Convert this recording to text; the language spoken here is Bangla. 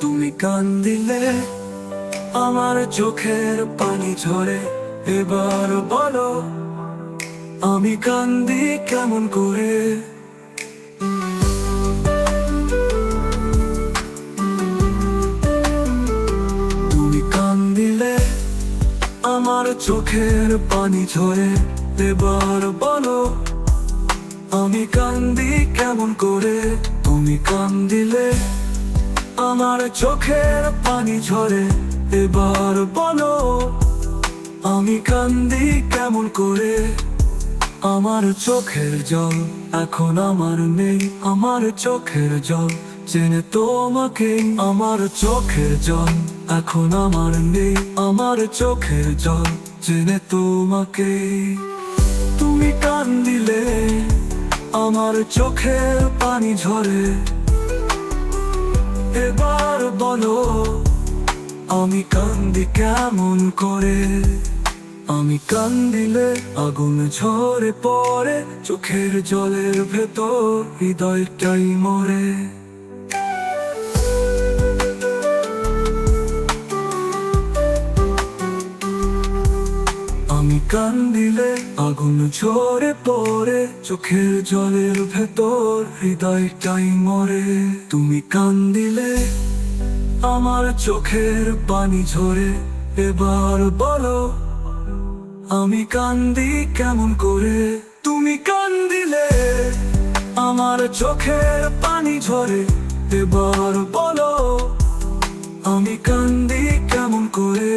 তুমি কান দিলে আমার চোখের পানি ঝরে। এবার বলো, আমি কান্দি কেমন করে? তুমি কান দিলে আমার চোখের পানি ঝরে। এবার বলো, আমি কান্দি কেমন করে? তুমি কান দিলে আমার চোখের পানি ঝরে, এবার বলো, আমি কান্দি কেমন করে? আমার চোখের জল এখন আমার নেই, আমার চোখের জল জেনে তোমাকে। আমার চোখের জল এখন আমার নেই, আমার চোখের জল জেনে তোমাকে। তুমি কান দিলে আমার চোখের পানি ঝরে এবার বলো, আমি কান্দি কেমন করে? আমি কান্দিলে আগুন ঝরে পড়ে, চোখের জলের ভেতর হৃদয়টাই মরে। আমি কান্দিলে আগুন ঝরে পড়ে, চোখের জলের ভেতর হৃদয়টাই মরে। তুমি কান্দিলে আমার চোখের পানি ঝরে, এবার বলো, আমি কান্দি কেমন করে? তুমি কান্দিলে আমার চোখের পানি ঝরে, এবার বলো, আমি কান্দি কেমন করে?